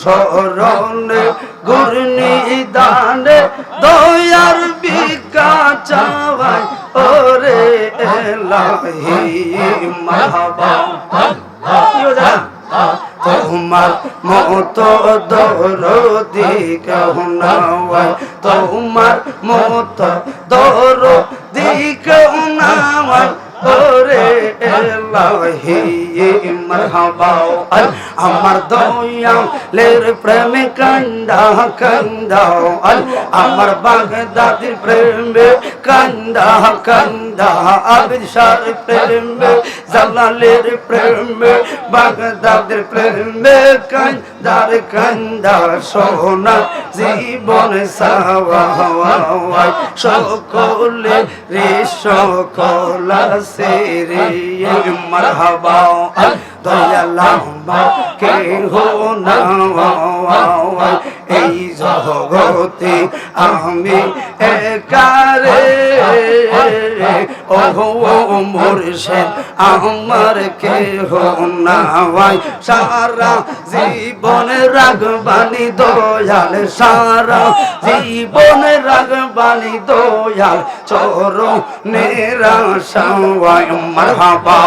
স্মরণে ঘূর্ণি দানে, দয়ার বিকা চাওয়াই ওরে এলাহি মাহবা? তোমার মত দরদি কেউ নাওয়াই। তোমার মত দরদি কেউ নাওয়াই। ওরে আল আমার দয়ালের প্রেমে কান্দা কান্দা আল আমার বাগদাদির প্রেমে কান্দা কান্দা আবিশার প্রেমে জালালের প্রেমে বাগদাদের প্রেমে কান্দার কান্দা সোনা জীবন সাওয়া সকলে রে সকলা সেরে মারহাবা দয়ালাম্বা কে হো না এই জগতে আমি একারে ওহো মুর্শিদ, আমার কে হো না সারা জীবন রাগবানি দয়াল, সারা জীবন রাগবানি দয়াল চোর নেরা সবাই মারহাবা।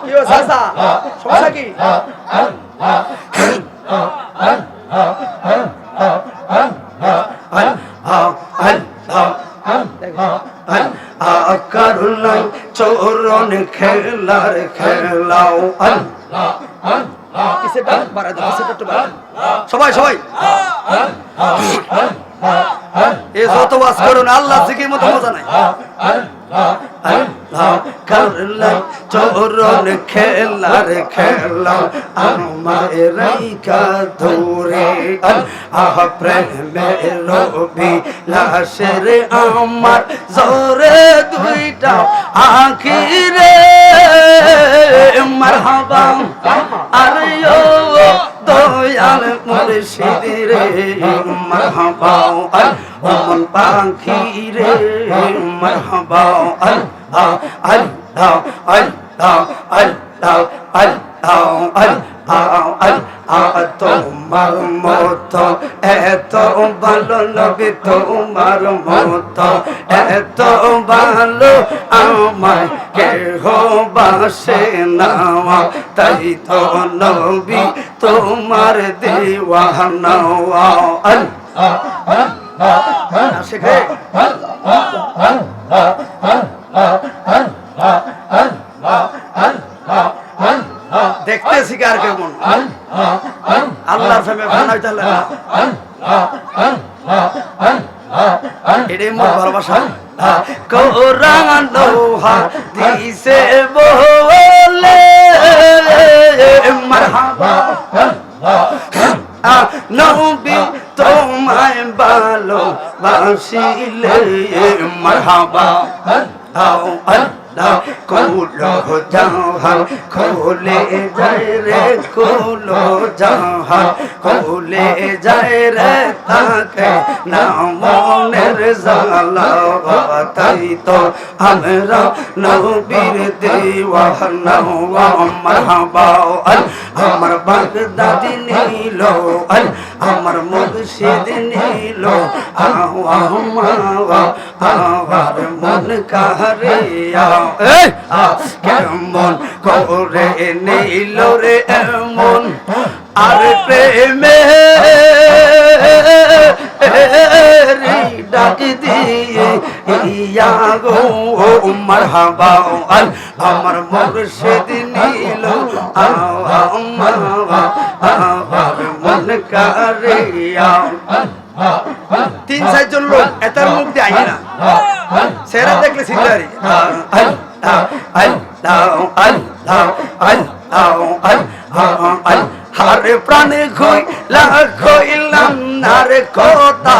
কি সাসা সমস্যা কি করুণাই চোরন খেলার খেলাও সবাই সবাই এ যত বাস করুন আল্লাহ জিকির মতো মজা নাই আল্লাহ করলাই চোরন খেলার খেলা আমার রাইকা ধরে আহ প্রেমের রবি লাশের আমার জোরে দুইটা আখিরে। মারহাবা, আরে দয়াল মুর্শিদ রে মারহাবা ওমন পাখি রে মারহাবা আল আল আল আল আল আল তোমার মত এত ভালো নবী তোমার মত এত ভালো আমায় কেহ বাসে না তাই তো নবী তোমার দেওয়ানা আল্লাহ শেখে দেখতে শিকার কেমন আল্লাহর প্রেমে বানাইতে হলে না। এটাই মোর ভালোবাসা বলে মারহাবা নবী তোমায় মারহাবা আও আল্লাহ কোলো জাহান খোলে যায় রে কোলো জাহান খোলে যায় রে তাকে না মনের তো। আমরা নবীর দেওয়ানা মারহাবা আমার বাগদাদি নিল আমার মুর্শিদ নিল। আমার মন কারে কেমন করে নিল রে এমন আর প্রেমে ডাক দিয়ে ইয়া গো মারহাবা আমার মুর্শিদ নিল আমার মন কারিয়া তিন চারজন লোক, এটার মুখ দিয়ে আই না। সেরা দেখলে সিদ্ধারি হারে প্রাণে খইলা খইলাম না রে কথা।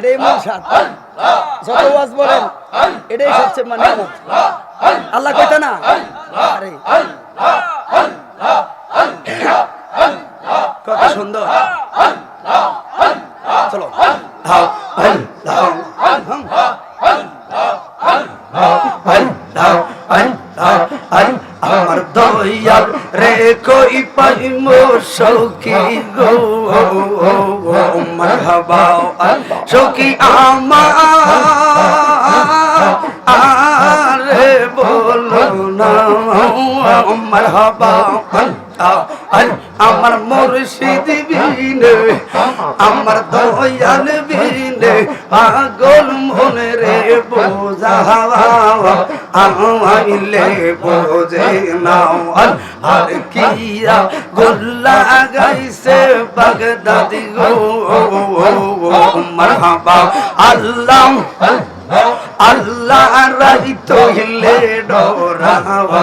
এটাই মূল স্বাদ যত ওয়াজ বলেন এটাই সবচেয়ে মানে আল্লাহ কইতা না আরে কত সুন্দর চলো আমার দয়াল রে কই পাইম সখী গো মারহাবাও আর সখি আমার। আরে বলো না মারহাবাও আর আমার মুর্শিদ বিনে, আমার দয়াল বিনে, পাগল মনে রে বোঝাওয়া আইলে বোঝে নাও। আর কিয়া গোল্লা গাইছে বাগদাদি গো, মারহাবা। আল্লাহ আল্লাহ রাইত হিলে ডোরাওয়া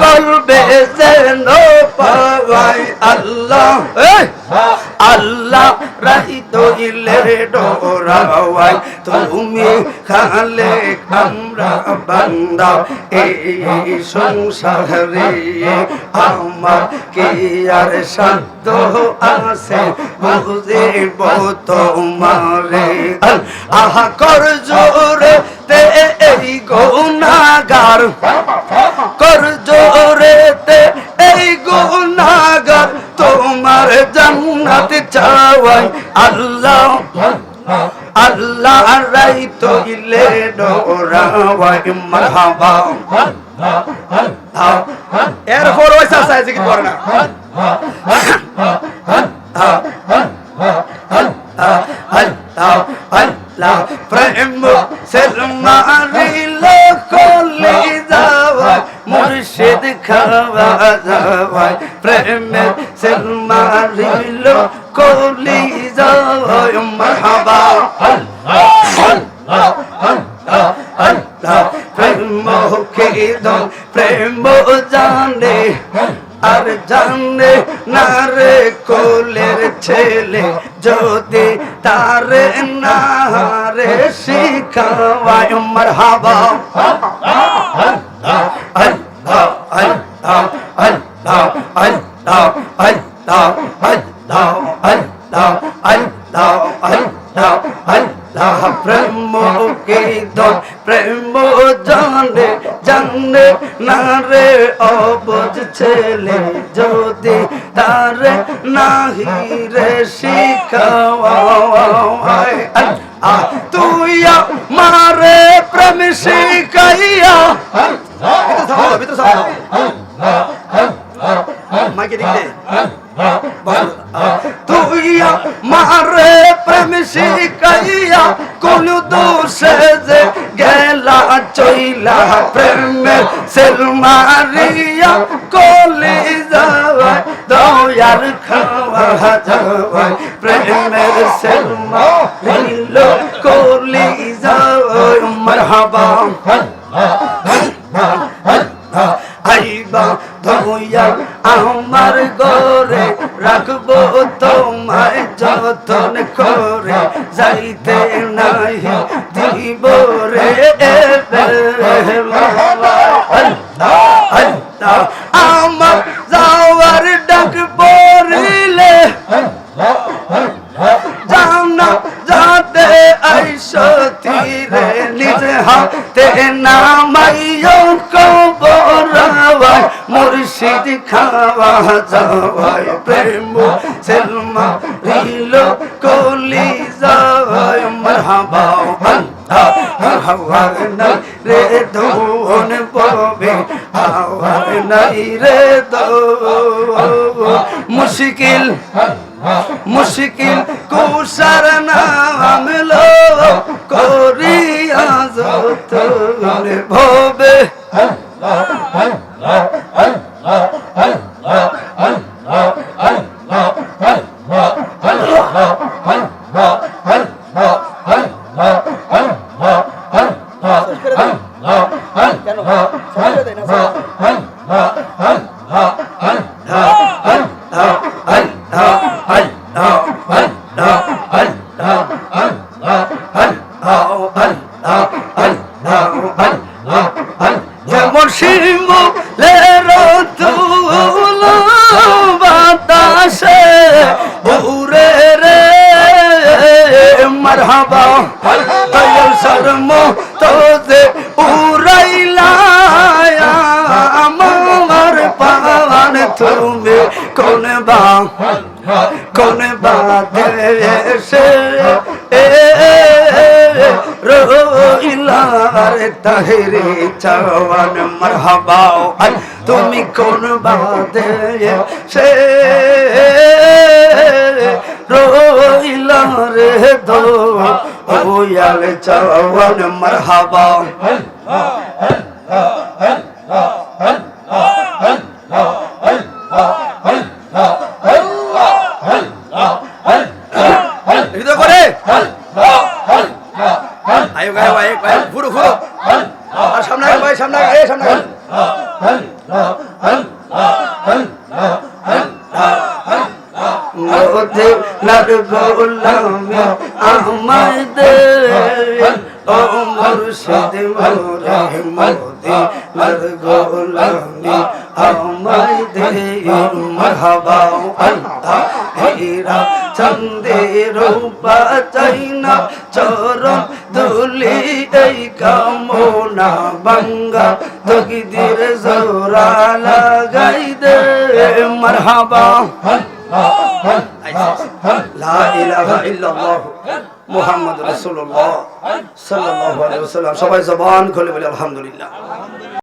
কলবে যেন পাওয়াই আল্লাহ! আল্লাহ রাইত ইলে ডোরাওয়াই। তুমি খালে আমরা বান্দা। এই সংসারে আমার কি আর সাধ্য আছে? বুঝিব তোমারে। আহা কর জোরে তে এই গুনাগার কয় আল্লাহ আল্লাহ রাই তো ইলে এরপর ওই করে না? প্রেম সেরমারি লোকলে আল্লাহ প্রেম জানে আর জানে না রে কোলের ছেলে যদি তারে না রে শিখাওয়ায় মারহাবা আল্লাহ আল্লাহ প্রেমকে ধর প্রেম জানে জানে না রে অবজ ছেলে যদি তার নাহি রে শিখাওয়ায় তুই মারে প্রেম শিখাইয়া ভিতরে মাইকে দিকে তুই মারে প্রেম শিখাইয়া কোন দোষে যে গেলা চইলা প্রেম সেল মারিয়া কলি যাওয়ায় দয়ার খাওয়া যাওয়ায় প্রেমের সেল মারিল কলি যাওয়ায় মারহাবা আইবা ধুইয়া আমার গরে রাখব তোমায় যতন করে যাইতে নাই দিব রে যাওয়ায় প্রেম সেলমা রিল কলি যাওয়ায় মারহাবা হাওয়ার নাই রে ধন পবে হাওয়ার নাই রে দো মুশকিল মুশকিল কুসার নাম লো করিয়া যত ভবে। মারহাবা বাদেশে রইলার তাহেরে চাওয়ান মারহাবা তুমি কোন বাদেশে রইলার দো ওয়াল চাওয়ান মারহাবা হৃদয় করে আয়ো গায়ো আয়ো গায়ো ঘুরো ঘুরো। আর সামনে আগে ভাই, সামনে এই সামনে মোদে লাগ গোলামি আমায় মোরে মোদে লাগ গোলামি আমায় দে মারহাবা আল্লাহ হীরা চন্দে রূপা চাইনা চরণ দুলি এই কামনা বাঙ্গা তকিদির জোরা লাগাই দে মারহাবা লা ইলাহা ইল্লাল্লাহ মুহাম্মাদুর রাসূলুল্লাহ সাল্লাল্লাহু আলাইহি ওয়াসাল্লাম সবাই জবান খুলে বলে আলহামদুলিল্লাহ